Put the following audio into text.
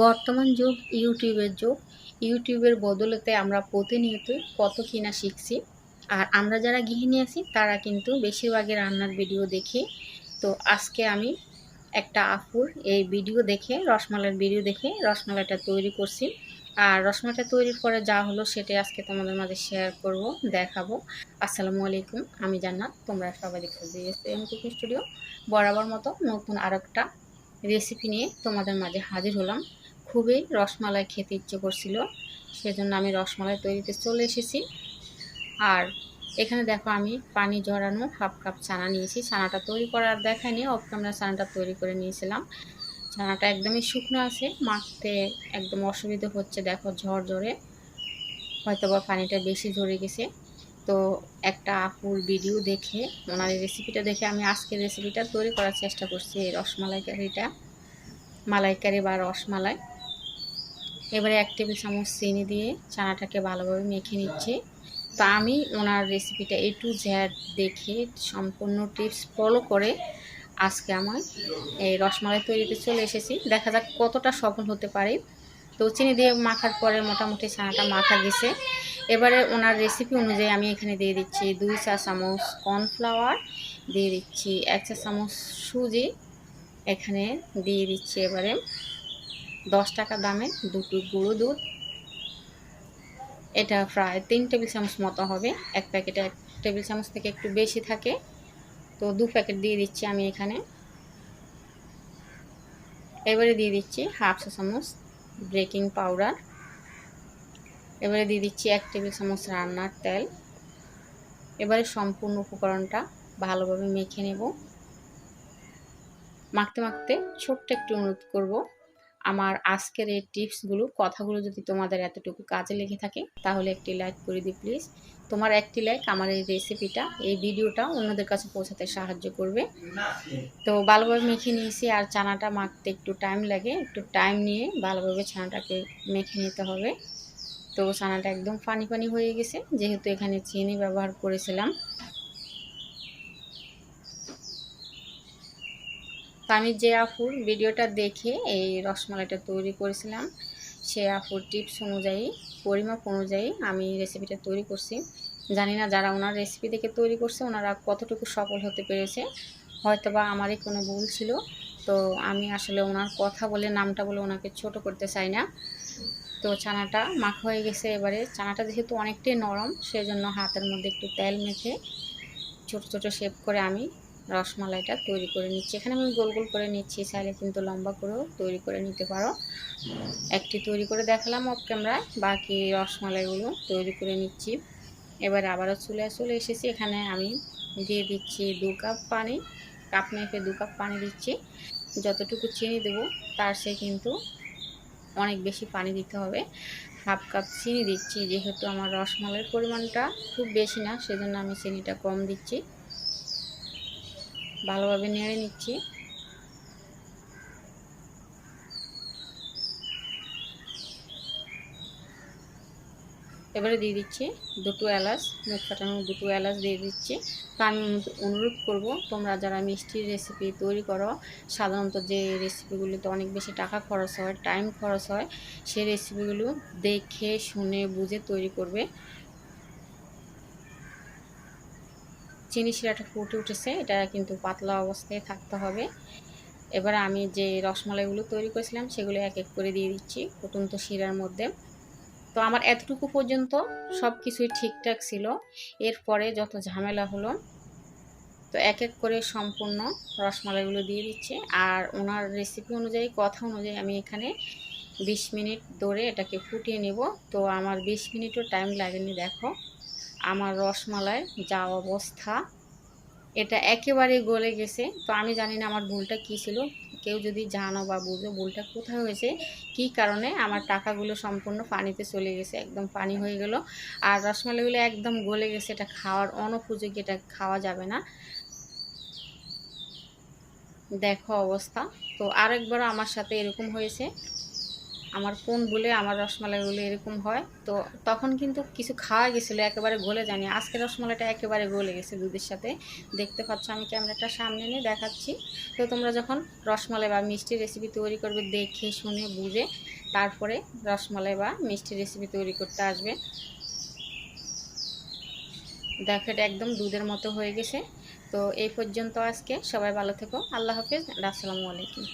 বর্তমান যুগ, ইউটিউবের যুগ। ইউটিউবের বদলতে আমরা প্রতিনিয়ত কত কিনা শিখছি। আর আমরা যারা গৃহিণী আছি, তারা কিন্তু বেশিরভাগই রান্নার ভিডিও দেখি। তো আজকে আমি একটা আপুর এই ভিডিও দেখে, রসমালাইয়ের ভিডিও দেখে রসমালাইটা তৈরি করছি। আর রসমালাইটা তৈরির পরে যা হলো সেটাই আজকে তোমাদের মাঝে শেয়ার করব, দেখাবো। আসসালামু আলাইকুম, আমি জান্নাত, তোমরা সবাই দেখছ এম কুকিং স্টুডিও। বরাবর মতো নতুন আর একটা রেসিপি নিয়ে তোমাদের মাঝে হাজির হলাম। খুবই রসমালাই খেতে ইচ্ছে করছিল, সেজন্য আমি রসমালাই তৈরিতে চলে এসেছি। আর এখানে দেখো আমি পানি জড়ানো হাফ কাপ চানা নিয়েছি। ছানাটা তৈরি করার দেখায় নিয়ে অফ ক্যামেরা ছানাটা তৈরি করে নিয়েছিলাম। ছানাটা একদমই শুকনো আছে, মাখতে একদম অসুবিধে হচ্ছে, দেখো ঝড় ঝরে হয়তো বা পানিটা বেশি ঝরে গেছে। তো একটা আপুর ভিডিও দেখে, ওনার রেসিপিটা দেখে আমি আজকের রেসিপিটা তৈরি করার চেষ্টা করছি, এই রসমালাই কারিটা মালাইকারি বা রসমালাই। এবারে এক টেবিল চামচ চিনি দিয়ে চানাটাকে ভালোভাবে মেখে নিচ্ছি। তো আমি ওনার রেসিপিটা এ টু জ্যাড দেখে সম্পূর্ণ টিপস ফলো করে আজকে আমার এই রসমালাই তৈরিতে চলে এসেছি। দেখা যাক কতটা সফল হতে পারে। তো চিনি দিয়ে মাখার পরে মোটামুটি ছানাটা মাখা গেছে। এবারে ওনার রেসিপি অনুযায়ী আমি এখানে দিয়ে দিচ্ছি দুই চা চামচ কর্নফ্লাওয়ার দিয়ে দিচ্ছি এক চা চামচ সুজি। এখানে দিয়ে দিচ্ছি এবারে দশ টাকা দামে দুটো গুঁড়ো দুধ। এটা প্রায় তিন টেবিল চামচ মতো হবে। এক প্যাকেটে এক টেবিল চামচ থেকে একটু বেশি থাকে। তো দু প্যাকেট দিয়ে দিচ্ছি আমি এখানে। এবারে দিয়ে দিচ্ছি হাফ চা চামচ বেকিং পাউডার। এবারে দিয়ে দিচ্ছি এক টেবিল চামচ রান্নার তেল। এবারে সম্পূর্ণ উপকরণটা ভালোভাবে মেখে নেব। মাখতে মাখতে ছোট্ট একটু অনুরোধ করব। আমার আজকের এই টিপসগুলো, কথাগুলো যদি তোমাদের এতটুকু কাজে লেগে থাকে, তাহলে একটি লাইক করে দিই প্লিজ তোমার একটি লাইক আমার এই রেসিপিটা এই ভিডিওটা অন্যদের কাছে পৌঁছাতে সাহায্য করবে। তো ভালোভাবে মেখে নিয়েছি, আর চানাটা মাখতে একটু টাইম লাগে। একটু টাইম নিয়ে ভালোভাবে ছানাটাকে মেখে নিতে হবে। তো ছানাটা একদম পানি ফানি হয়ে গেছে। যেহেতু এখানে চিনি ব্যবহার করেছিলাম। আমি যে আফুর ভিডিওটা দেখে এই রসমালাইটা তৈরি করেছিলাম, সে আফুর টিপস অনুযায়ী, পরিমাপ অনুযায়ী আমি রেসিপিটা তৈরি করছি। জানি না যারা ওনার রেসিপি দেখে তৈরি করছে, ওনারা কতটুকু সফল হতে পেরেছে হয়তো বা আমারই কোনো ভুল ছিল। তো আমি আসলে ওনার কথা বলে, নামটা বলে ওনাকে ছোট করতে চাই না। তো চানাটা মাখা হয়ে গেছে এবারে। চানাটা যেহেতু অনেকটাই নরম, সেজন্য হাতের মধ্যে একটু তেল মেখে ছোট ছোট শেপ করে আমি রসমালাইটা তৈরি করে নিচ্ছি। এখানে আমি গোল গোল করে নিচ্ছি, চাইলে কিন্তু লম্বা করেও তৈরি করে নিতে পারো। একটি তৈরি করে দেখালাম অফ ক্যামেরায় বাকি রসমালাইগুলো তৈরি করে নিচ্ছি। এবার আবারও চলে চলে এসেছি। এখানে আমি দিয়ে দিচ্ছি দু কাপ পানি, কাপ মেপে দু কাপ পানি দিচ্ছি। যতটুকু চিনি দেবো, তার সে কিন্তু অনেক বেশি পানি দিতে হবে। হাফ কাপ চিনি দিচ্ছি, যেহেতু আমার রসমালাইয়ের পরিমাণটা খুব বেশি না, সেজন্য আমি চিনিটা কম দিচ্ছি। ভালোভাবে নেড়ে নিচ্ছি। এবারে দিয়ে দিচ্ছি দুটো এলাচ, মুখ ফাটানো দুটো এলাচ দিয়ে দিচ্ছি। তো আমি অনুরোধ করব, তোমরা যারা মিষ্টির রেসিপি তৈরি করো, সাধারণত যে রেসিপিগুলিতে অনেক বেশি টাকা খরচ হয় টাইম খরচ হয়, সেই রেসিপিগুলো দেখে, শুনে, বুঝে তৈরি করবে। চিনি শিরাটা ফুটে উঠেছে, এটা কিন্তু পাতলা অবস্থায় থাকতে হবে। এবার আমি যে রসমালাইগুলো তৈরি করেছিলাম, সেগুলো এক এক করে দিয়ে দিচ্ছি ফুটন্ত শিরার মধ্যে। তো আমার এতটুকু পর্যন্ত সব কিছুই ঠিকঠাক ছিল। এরপরে যত ঝামেলা হলো, তো এক এক করে সম্পূর্ণ রসমালাইগুলো দিয়ে দিচ্ছি। আর ওনার রেসিপি অনুযায়ী, কথা অনুযায়ী আমি এখানে বিশ মিনিট ধরে এটাকে ফুটিয়ে নেব। তো আমার বিশ মিনিটও টাইম লাগেনি, দেখো। আমার রসমালাই যা অবস্থা, এটা একেবারে গলে গেছে। তো আমি জানি না আমার ভুলটা কী ছিল। কেউ যদি জানো বা বুঝো ভুলটা কোথায় হয়েছে, কি কারণে আমার টাকাগুলো সম্পূর্ণ পানিতে চলে গেছে, একদম পানি হয়ে গেল। আর রসমালাইগুলো একদম গলে গেছে, এটা খাওয়ার অনুপযোগী, এটা খাওয়া যাবে না। দেখো অবস্থা। তো আরেকবারও আমার সাথে এরকম হয়েছে। আমার কোন বলে আমার রসমালাইগুলো এরকম হয়। তো তখন কিন্তু কিছু খাওয়া গেছিল, একেবারে গলে জানি আজকে রসমালাইটা একেবারে গলে গেছে দুধের সাথে। দেখতে পাচ্ছ আমি ক্যামেরাটা সামনে নিয়ে দেখাচ্ছি। তো তোমরা যখন রসমালাই বা মিষ্টি রেসিপি তৈরি করবে, দেখে, শুনে, বুঝে তারপরে রসমালাই বা মিষ্টি রেসিপি তৈরি করতে আসবে। দেখো, এটা একদম দুধের মতো হয়ে গেছে। তো এই পর্যন্ত আজকে সবাই ভালো থেকো। আল্লাহ হাফিজ। আসসালামু আলাইকুম।